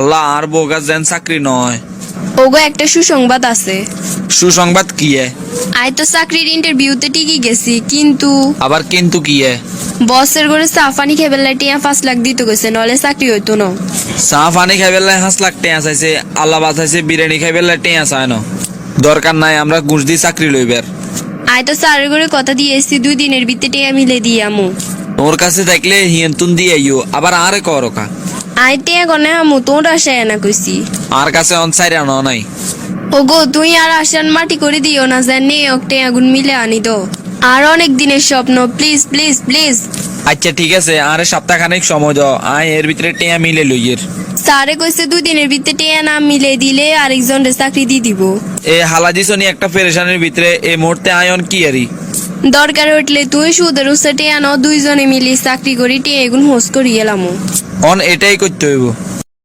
আল্লাহ আর bogus যেন চাকরি নয়। ওগো একটা সুসংবাদ আছে। সুসংবাদ কি এ? আই তো চাকরির ইন্টারভিউতে টিকি গেছি কিন্তু আবার কিন্তু কি এ? বসের ঘরে সাফানি খেবেলা টিয়া পাঁচ লাখ দিতে গেছে নলে চাকরি হইতো না। চা পানি খাই পেলাই হাঁস লাখ টেঁয়া চাইছে আল্লাহ বাঁচাইছে বিরিয়ানি পেলাই টেঁয়া চায় ন। দরকার নাই আমরা ঘুষ দিয়ে চাকরি লইবার। আই তো স্যারের ঘরে কথা দিয়ে এসছি দুই দিনের ভিতরে টিয়া মিলে দিয়ে আমু। তোর কাছে থাকলে হিয়ন্তুন দিয়ে আইও আবার আরে করকা আই টিয়া গনে আমু তোর আশায় না কইছি। আর কাছে অনসাইড আনো নাই। ওগো তুই আর আসান মাটি করে দিও না জানি ওকে আগুন মিলে আনি দো। আর অনেক দিনের স্বপ্ন। প্লিজ প্লিজ প্লিজ আচ্ছা ঠিক আছে। আরে সপ্তাহখানেক সময় দাও। আয় এর ভিতরে টেঁয়া মিলে লইয়ের স্যারে কইছে দুই দিনের ভিতরে টিয়া না মিলে দিলে আরেকজন চাকরি দিয়ে দিব। এ হালাদিসনি একটা পেরেশানির ভিতরে এই মুহূর্তে আয়ন কি আরি দরকার উঠলে তুই সুদের উৎসে টিয়া ন দুইজনে মিলে চাকরি করি টিয়া এগুন হোস করি এলাম অন এটাই করতে হইব।